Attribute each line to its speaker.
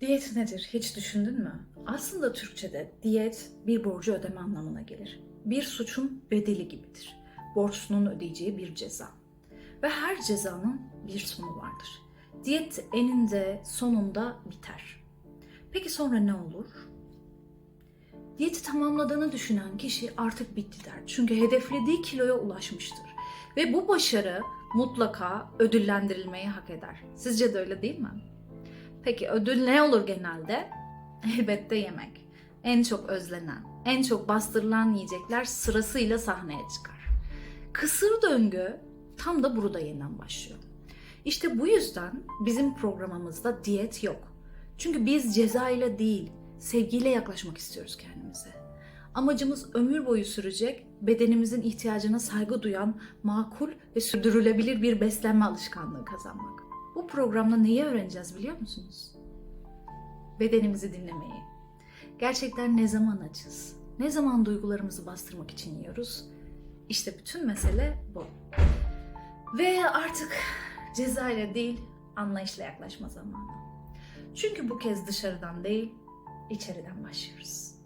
Speaker 1: Diyet nedir hiç düşündün mü? Aslında Türkçe'de diyet bir borcu ödeme anlamına gelir. Bir suçun bedeli gibidir. Borçlunun ödeyeceği bir ceza. Ve her cezanın bir sonu vardır. Diyet eninde sonunda biter. Peki sonra ne olur? Diyeti tamamladığını düşünen kişi artık bitti der. Çünkü hedeflediği kiloya ulaşmıştır. Ve bu başarı mutlaka ödüllendirilmeyi hak eder. Sizce de öyle değil mi? Peki ödül ne olur genelde? Elbette yemek. En çok özlenen, en çok bastırılan yiyecekler sırasıyla sahneye çıkar. Kısır döngü tam da burada yeniden başlıyor. İşte bu yüzden bizim programımızda diyet yok. Çünkü biz ceza ile değil, sevgiyle yaklaşmak istiyoruz kendimize. Amacımız ömür boyu sürecek, bedenimizin ihtiyacına saygı duyan, makul ve sürdürülebilir bir beslenme alışkanlığı kazanmak. Bu programda neyi öğreneceğiz biliyor musunuz? Bedenimizi dinlemeyi. Gerçekten ne zaman açız? Ne zaman duygularımızı bastırmak için yiyoruz? İşte bütün mesele bu. Ve artık ceza ile değil, anlayışla yaklaşma zamanı. Çünkü bu kez dışarıdan değil, içeriden başlıyoruz.